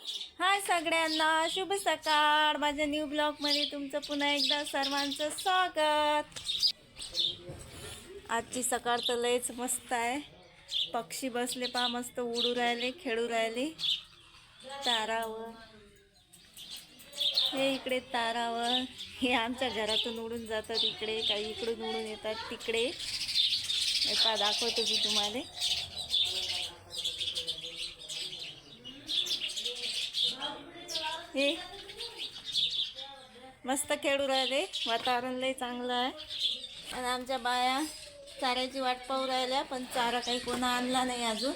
हाय सगळ्यांना शुभ सकाळ. माझ्या न्यू ब्लॉगमध्ये तुमचं पुन्हा एकदा सर्वांचं स्वागत. आजची सकाळ तर लयच मस्त आहे. पक्षी बसले पा मस्त उडू राहिले खेळू राहिले. तारावर. हे इकडे तारावर. हे आमच्या घरातून उडून जातात इकडे काही इकडून उडून येतात तिकडे. पा दाखवतो मी तुम्हाला. हे. मस्त खेळू राहिले. वातावरण लई चांगलं आहे. आणि आमच्या बाया चाऱ्याची वाट पाहू राहिल्या पण चारा काही कोणा आणला नाही अजून.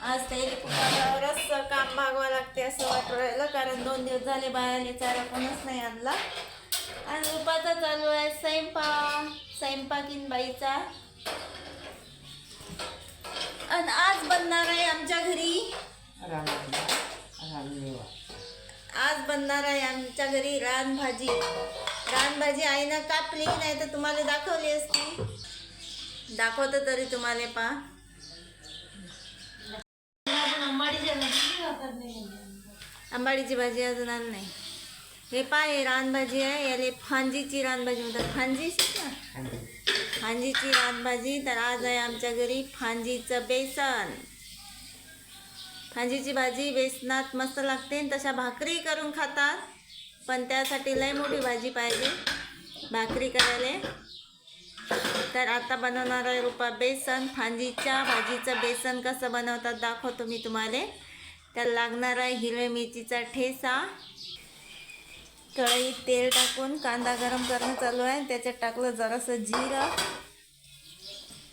आज त्याला कुठावरच काम भागवा लागते असं वाटू राहिलं कारण दोन दिवस झाले बायाने चारा कोणच नाही आणला. आणि उपाचा चालू आहे स्वयंपाक स्वयंपाकीन बाईचा. आणि आज बनणार आहे आमच्या घरी. आज बनणार आहे आमच्या घरी रानभाजी रानभाजी आईनं कापली नाही तर तुम्हाला दाखवली असती. दाखवतो तरी तुम्हाला पा. आंबाडीची भाजी अजून आण नाही. हे पा हे रानभाजी आहे याले फांजीची रानभाजी म्हणतात. फांजीची का फांजीची रानभाजी तर आज आहे आमच्या घरी फांजीचं बेसन. भाजीची भाजी बेसनात मस्त लागते तशा भाकरी करून खातात. पण त्यासाठी लय मोठी भाजी पाहिजे भाकरी करायला. तर आता बनवणार आहे रुपा बेसन. फांजीच्या भाजीचं बेसन कसं बनवतात दाखवतो मी तुम्हाला. त्याला लागणार आहे हिरव्या मिरचीचा ठेसा. कढईत तेल टाकून कांदा गरम करणं चालू आहे. त्याच्यात टाकलं जरासं जिरं.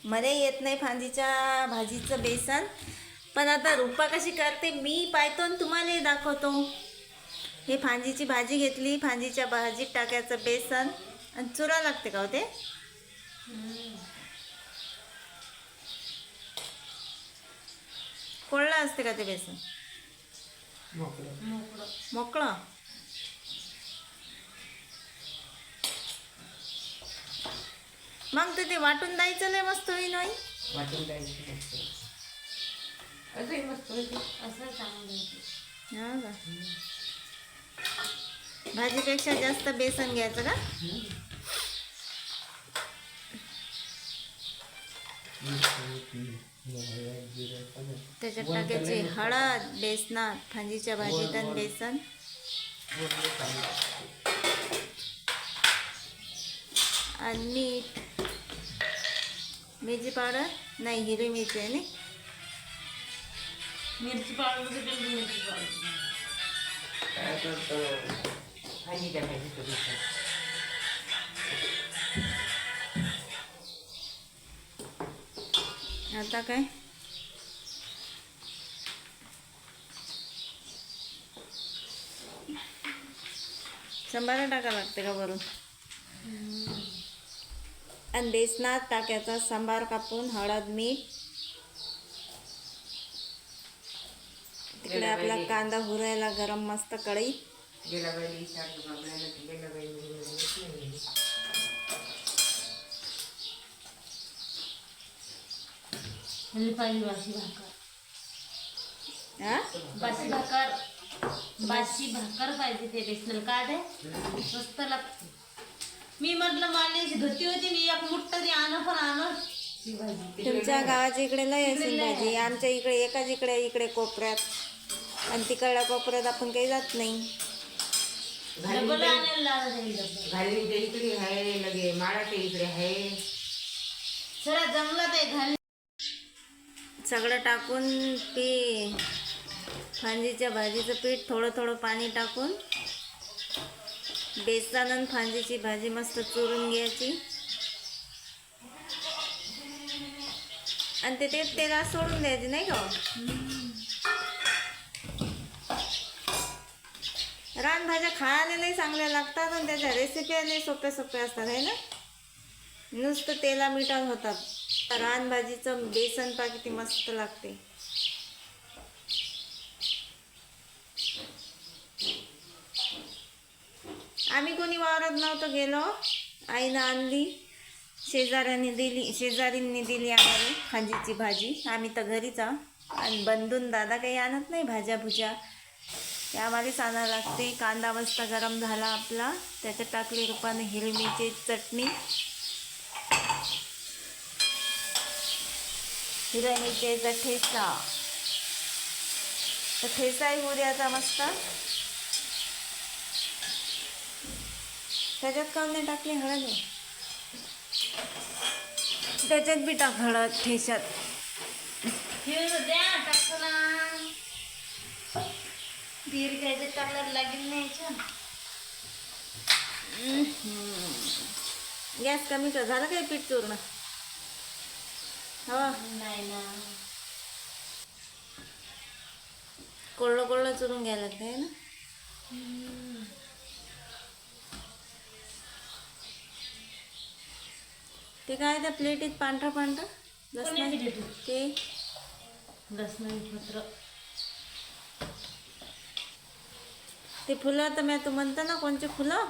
मध्ये येत नाही फांदीच्या भाजीचं बेसन. पण आता रुपा कशी करते मी पाहतो आणि तुम्हालाही दाखवतो. हे फांजीची भाजी घेतली फांजीच्या भाजीत टाकायचं बेसन आणि चुरा लागते का हो ते? कोळला असते का ते बेसन? मोकळं. मग ते वाटून द्यायचं नाही मस्त होईल वाटून द्यायचं मस्त हा का? भाजीपेक्षा जास्त बेसन घ्यायचं का? त्याच्यात टाकायची हळद बेसनात फांजीच्या भाजीत आणि बेसन. आणि मीठ. मिरची पावडर? नाही हिरवी मिरची आहे नाही? मिरची पावडर. मिरची पावडर आता काय? शंभर टाका लागते का वरून आणि बेसनात टाकायचा सांबार कापून हळद मीठ तिकडे आपला कांदा हुरायला गरम मस्त कढई. ते बाशी भाकर. हा बाशी भाकर. पाहिजे ते बेसनल. का दे मस्त लागते. मी म्हटलं मला अशी धोती होती मी एक मुठ तरी आणू पण आणू. ती भाजी तुमच्या गावाच्या इकडे लय असेल भाजी. आमच्या इकडे एकाच इकडे इकडे कोपऱ्यात. आणि तिकडल्या कोपऱ्यात आपण काही जात नाही. इकडे आहे लगे इकडे आहे. ते घाल सगळं टाकून पी फांजीच्या भाजीचं पीठ थोडं थोडं पाणी टाकून बेसन आणि फांजीची भाजी मस्त चुरून घ्यायची. आणि ते ते तेलात सोडून द्यायची नाही का? रानभाज्या खायला नाही चांगल्या लागतात आणि त्याच्या रेसिपी नाही सोप्या सोप्या असतात आहे ना? नुसतं तेला मिठात होतात. रानभाजीचं बेसन पा किती मस्त लागते. आम्ही कोणी वावरत नव्हतं गेलो. आईनं आणली. शेजाऱ्याने दिली शेजारींनी दिली आम्हाला खांजीची भाजी. आम्ही तर घरीच आहोत. आणि बंधून दादा काही आणत नाही भाज्या भुज्या ते आम्हालाच आणायला लागते कांदा मस्त गरम झाला आपला. त्याच्यात टाकली रुपाने हिरवी मिरची चटणी. हिरव्या मिरचीचा ठेचा. तर ठेचाही होऊ द्यायचा मस्त. त्याच्यात काऊन नाही टाकली हळद. त्याच्यात बी टाक हळद ठेच्यात ठेवून द्या टाकला दीर काय टाकल्यावर लागेल नाही. गॅस कमी कर. झालं काय पीठ चूर्ण? हो. नाही ना. कोरडं कोरडं चुरून घ्यायला लागतं है ना? ते काय त्या प्लेटीत पांढरं पांढरं? कोण्या लसणाची? ते? लसणाची पत्र. ते फुलं तर मी तू म्हणता ना कोणचे फुलं?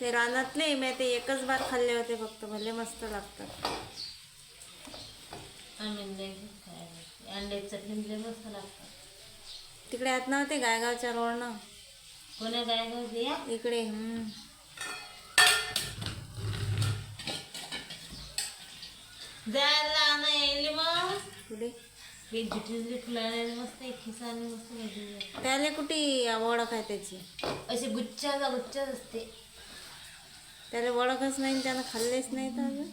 ते रानातले मी ते एकच बार खाल्ले होते फक्त भले मस्त लागतात. तिकडे आत नव्हते गायगावच्या रोडनं. कोण्या या इकडे हम्म. जायला मग. कुठे हे झुटलेले फुलाने मस्त एक खिसाने मस्त त्याला कुठे ओळख आहे त्याची? असे गुच्छाचा गुच्छाच असते. त्याला ओळखच नाही त्यानं खाल्लेच नाही तर अजून?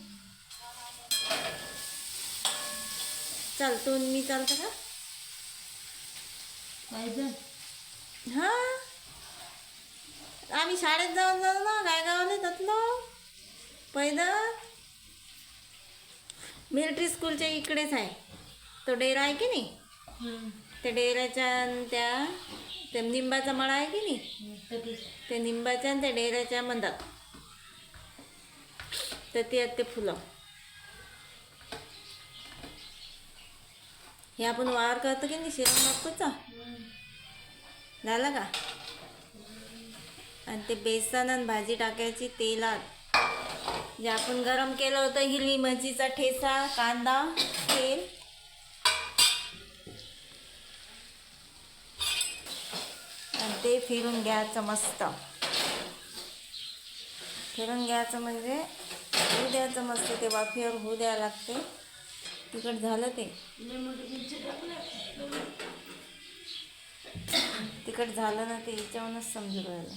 चाल तू आणि मी चालतं का? पाहिजे हा? आम्ही शाळेत जाऊन जाऊ ना गायगावले जातलो? पैदल? मिलिटरी स्कूलच्या इकडेच आहे. तो डेरा आहे की नाही? त्या डेऱ्याच्या आणि त्या त्या निंबाचा मळा आहे की नाही? त्या निंबाच्या आणि त्या डेऱ्याच्या मंदात. तर ते आहेत ते फुलं. हे आपण वावर करतो की नाही? शिरण बापूचा झालं का? आणि ते बेसन आणि भाजी टाकायची तेलात. जे आपण गरम केलं होतं हिरवी मिरचीचा ठेचा कांदा तेल आणि ते फिरून घ्यायचं मस्त. फिरून घ्यायचं म्हणजे होऊ द्यायचं मस्त ते वाफेवर होऊ द्यावं लागते. तिकट झालं ते. तिकट झालं ना ते याच्यावरूनच समजू राहिलं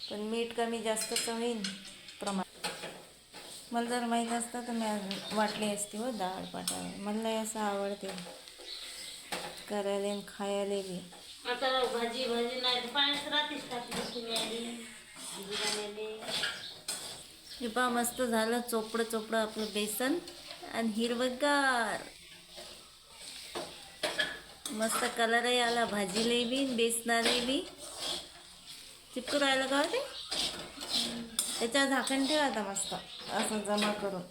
पण मीठ कमी जास्त होईन प्रमाण. मला जर माहीत असतं तर मी वाटली असती हो डाळ पाटावर मला असं आवडते. करायला आणि खायला बी. आता भाजी भाजी नाही पाण्यात रात्रीच टाकली हे पहा मस्त झालं चोपडं चोपडं आपलं बेसन आणि हिरवगार. मस्त कलरही आला भाजीले बी बेसनाले बी चिपकू राहिलं का हो ते? त्याच्यावर झाकण ठेवा आता मस्त असं जमा करून.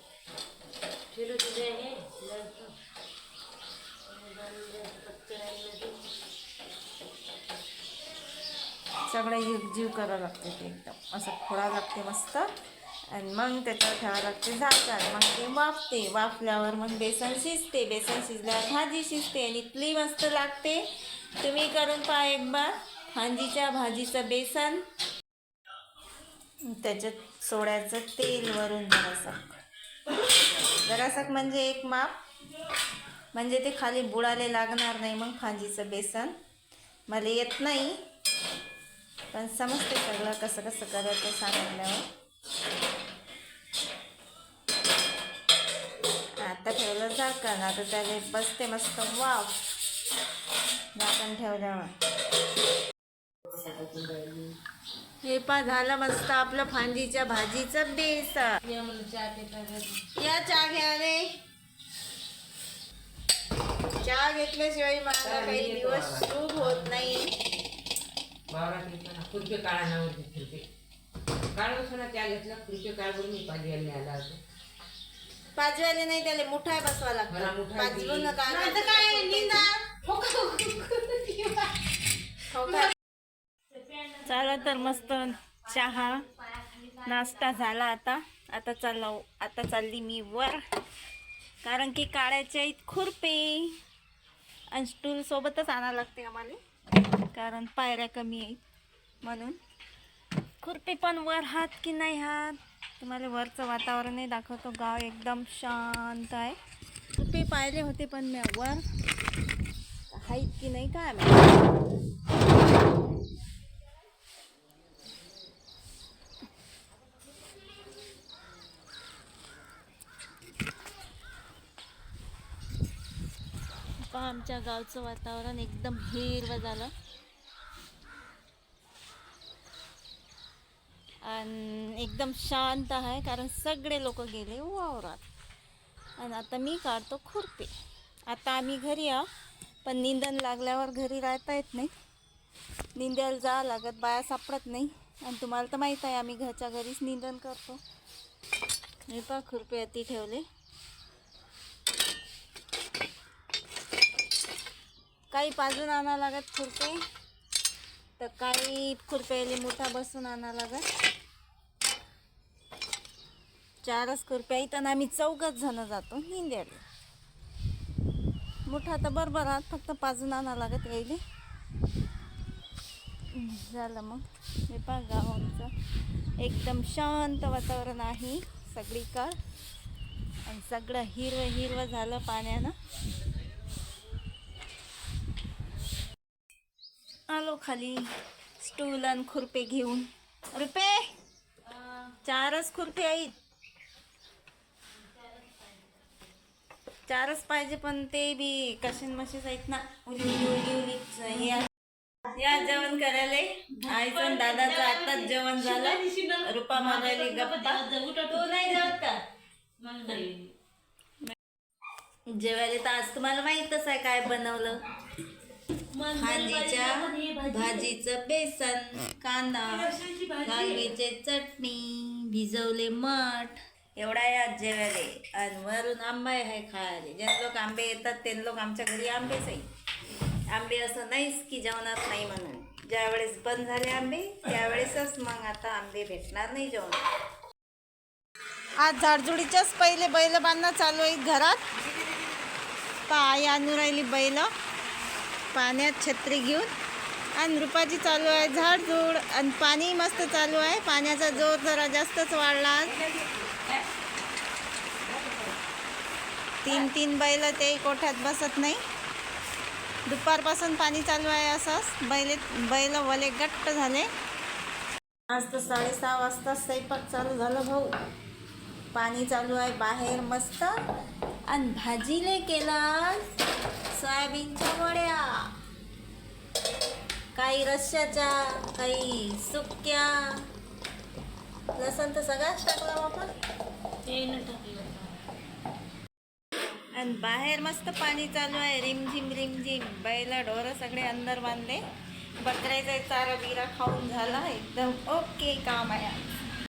सगळं एकजीव करावं लागते ते एकदम. असं फोडा लागते मस्त. आणि मग त्याच्यावर ठेवावं लागते झाकण मग ते वाफते. वाफल्यावर मग बेसन शिजते. बेसन शिजल्यावर भाजी शिजते. आणि इतली मस्त लागते. तुम्ही करून पहा एक बार भांजीच्या भाजीचं बेसन. त्याच्यात सोड्याचं तेल वरून जरासं. जरासं म्हणजे एक माप. म्हणजे ते खाली बुडाले लागणार नाही मग भाजीचं बेसन. मला येत नाही. पण समजते सगळं कसं कसं करायचं सांगितल्यावर. आता ठेवलं झाकण आता त्याला बसते मस्त वाव. झाकण ठेवल्यावर. हे पा झालं मस्त आपलं फांजीच्या भाजीचं बेसन. या चहा घ्या रे चहा घेतल्याशिवाय माझा काही दिवस सुख होत नाही. वावरात खुर्पे काळा नावाची खुर्पे काळ ना त्या घेतला खुर्पे काळ बरोबर मी आला पाचव्याले नाही त्याला मुठाय बसवा मला लागतो मुठाय. नका. आता काय निंदा. चला तर मस्त चहा नाश्ता झाला आता. आता चाललो आता चालली मी वर. कारण की काळ्याच्या इत खुरपे. आणि स्टूल सोबतच आणावं लागते आम्हाला. कारण पायऱ्या कमी आहेत म्हणून. खुरपी पण वर हात की नाही हात तुम्हाला वरचं वातावरणही दाखवतो. गाव एकदम शांत आहे. खुरपी पाहिले होते पण मी वर. आहेत की नाही काय पहा आमच्या गावचं वातावरण एकदम हिरवं झालं. आणि एकदम शांत आहे कारण सगळे लोक गेले वावरात. आणि आता मी काढतो खुरपे. आता आम्ही घरी आहो पण निंदन लागल्यावर घरी राहता येत नाही. निंद्याला जा लागत बाया सापडत नाही. आणि तुम्हाला तर माहीत आहे आम्ही घरच्या घरीच निंदन करतो. मी पहा खुरपे अति ठेवले. काही पाजून आणा लागत खुरपे. तर काही खुरप्याला मोठा बसून आणा लागत. चारच खुरप्या इथं आम्ही चौघच जण जातो निंद्याला मोठा तर बरोबर आहात फक्त पाजून आणा लागत यायले. झालं मग. हे पहा गाव आमचं एकदम शांत वातावरण आहे सगळीकडं. आणि सगळं हिरवं हिरवं झालं पाण्यानं. आलो खाली. स्टूल आणि खुरपे घेऊन. रुपे चारच खुरपे आहेत. चारच पाहिजे पण ते बी कशन मशीच आहेत ना. उली उली उली या जेवण करायला. आईचं दादाचं आताच जेवण झालं. रुपा मागायली गप्पा. तो नाही जेवत का? जेवायला तर आज तुम्हाला माहीतच आहे काय बनवलं. भाजीच्या भाजीचं बेसन कांदा वांग्याचे चटणी भिजवले मठ. एवढा आहे आज जेवायले. आणि वरून आंबा आहे खायला. जे लोक आंबे येतात ते लोक आमच्या घरी आंबेच आहे. आंबे असं नाहीच की जेवणात नाही म्हणून. ज्यावेळेस बंद झाले आंबे त्यावेळेसच मग आता आंबे भेटणार नाही जेवणात. आज झाडझुडीच्याच पहिले बैल बांधणं चालू आहे घरात. पा आई आणू राहिली बैल. पाण्यात छत्री घेऊन. आणि रुपाची चालू आहे झाडझूड आणि पाणी मस्त चालू आहे. पाण्याचा जोर जरा जास्तच वाढला. तीन तीन बैल ते कोठ्यात बसत नाही. दुपारपासून पाणी चालू आहे असंच. बैल बैल वले गट्ट झाले. आज तर साडेसहा वाजता स्वयंपाक चालू झालं भाऊ. पाणी चालू आहे बाहेर मस्त. आणि भाजीले केला सोयाबीनच्या वड्या काही रश्श्याच्या काही सुक्या. लसण तर सगळाच टाकला वापर आणि बाहेर मस्त पाणी चालू आहे. रिमझिम रिमझिम. बैला ढोरं सगळे अंदर बांधले. बकऱ्याचा चारा बिरा खाऊन झाला. एकदम ओके काम आहे.